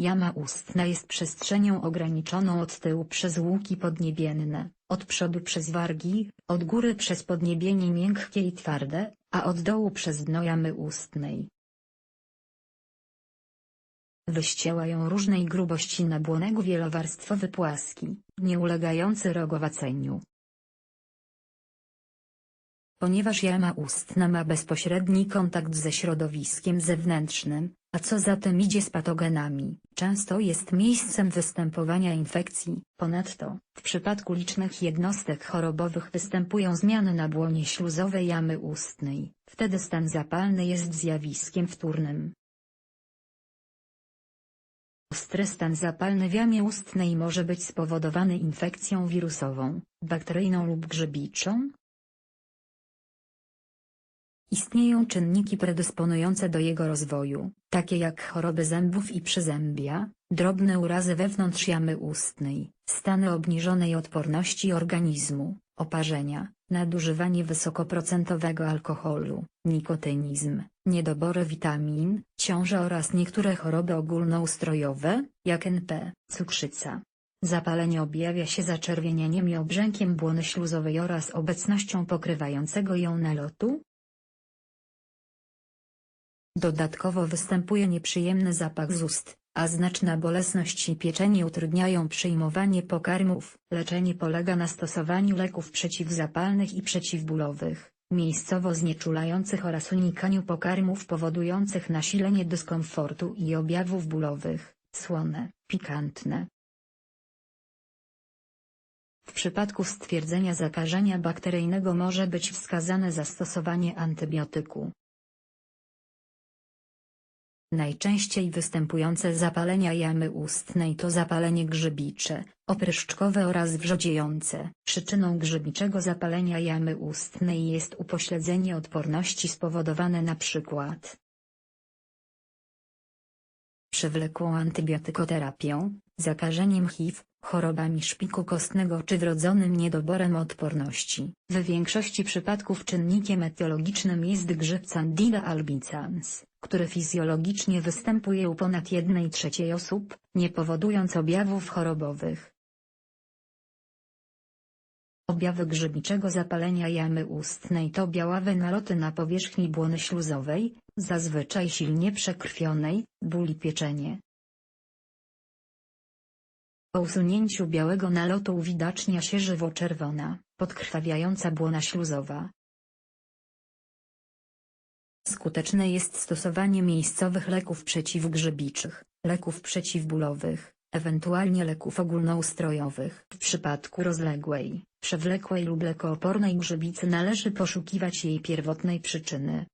Jama ustna jest przestrzenią ograniczoną od tyłu przez łuki podniebienne, od przodu przez wargi, od góry przez podniebienie miękkie i twarde, a od dołu przez dno jamy ustnej. Wyścieła ją różnej grubości nabłonego wielowarstwowy płaski, nie ulegający rogowaceniu. Ponieważ jama ustna ma bezpośredni kontakt ze środowiskiem zewnętrznym, a co za tym idzie z patogenami, często jest miejscem występowania infekcji. Ponadto, w przypadku licznych jednostek chorobowych występują zmiany na błonie śluzowej jamy ustnej, wtedy stan zapalny jest zjawiskiem wtórnym. Ostry stan zapalny w jamie ustnej może być spowodowany infekcją wirusową, bakteryjną lub grzybiczą, Istnieją czynniki predysponujące do jego rozwoju, takie jak choroby zębów i przyzębia, drobne urazy wewnątrz jamy ustnej, stany obniżonej odporności organizmu, oparzenia, nadużywanie wysokoprocentowego alkoholu, nikotynizm, niedobory witamin, ciąża oraz niektóre choroby ogólnoustrojowe, jak NP, cukrzyca. Zapalenie objawia się zaczerwienieniem i obrzękiem błony śluzowej oraz obecnością pokrywającego ją nalotu, Dodatkowo występuje nieprzyjemny zapach z ust, a znaczna bolesność i pieczenie utrudniają przyjmowanie pokarmów. Leczenie polega na stosowaniu leków przeciwzapalnych i przeciwbólowych, miejscowo znieczulających oraz unikaniu pokarmów powodujących nasilenie dyskomfortu i objawów bólowych, słone, pikantne. W przypadku stwierdzenia zakażenia bakteryjnego może być wskazane zastosowanie antybiotyku. Najczęściej występujące zapalenia jamy ustnej to zapalenie grzybicze, opryszczkowe oraz wrzodziejące. Przyczyną grzybiczego zapalenia jamy ustnej jest upośledzenie odporności spowodowane np. przewlekłą antybiotykoterapią, zakażeniem HIV, chorobami szpiku kostnego czy wrodzonym niedoborem odporności. W większości przypadków czynnikiem etiologicznym jest grzyb Candida albicans który fizjologicznie występuje u ponad 1 trzeciej osób, nie powodując objawów chorobowych. Objawy grzybiczego zapalenia jamy ustnej to białawe naloty na powierzchni błony śluzowej, zazwyczaj silnie przekrwionej, ból i pieczenie. Po usunięciu białego nalotu uwidacznia się żywo-czerwona, podkrwawiająca błona śluzowa, Skuteczne jest stosowanie miejscowych leków przeciwgrzybiczych, leków przeciwbólowych, ewentualnie leków ogólnoustrojowych. W przypadku rozległej, przewlekłej lub lekoopornej grzybicy należy poszukiwać jej pierwotnej przyczyny.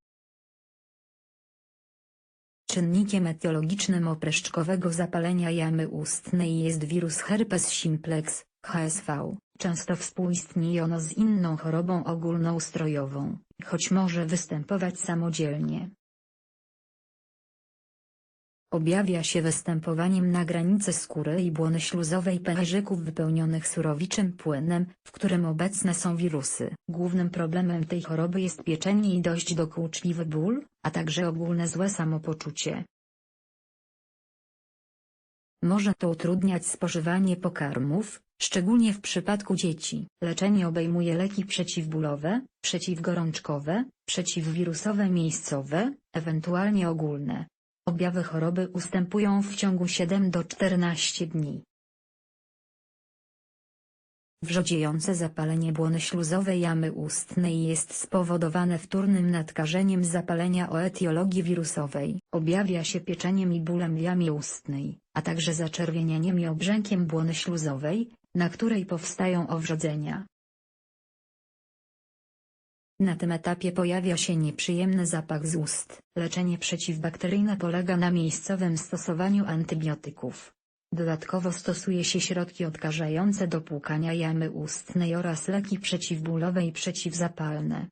Czynnikiem etiologicznym opreszczkowego zapalenia jamy ustnej jest wirus herpes simplex, HSV. Często współistnieje ono z inną chorobą ogólnoustrojową, choć może występować samodzielnie. Objawia się występowaniem na granicy skóry i błony śluzowej pęcherzyków wypełnionych surowiczym płynem, w którym obecne są wirusy. Głównym problemem tej choroby jest pieczenie i dość dokuczliwy ból, a także ogólne złe samopoczucie. Może to utrudniać spożywanie pokarmów, szczególnie w przypadku dzieci. Leczenie obejmuje leki przeciwbólowe, przeciwgorączkowe, przeciwwirusowe miejscowe, ewentualnie ogólne. Objawy choroby ustępują w ciągu 7 do 14 dni. Wrzodziejące zapalenie błony śluzowej jamy ustnej jest spowodowane wtórnym nadkażeniem zapalenia o etiologii wirusowej. Objawia się pieczeniem i bólem w jamie ustnej, a także zaczerwienieniem i obrzękiem błony śluzowej, na której powstają owrzodzenia. Na tym etapie pojawia się nieprzyjemny zapach z ust. Leczenie przeciwbakteryjne polega na miejscowym stosowaniu antybiotyków. Dodatkowo stosuje się środki odkażające do płukania jamy ustnej oraz leki przeciwbólowe i przeciwzapalne.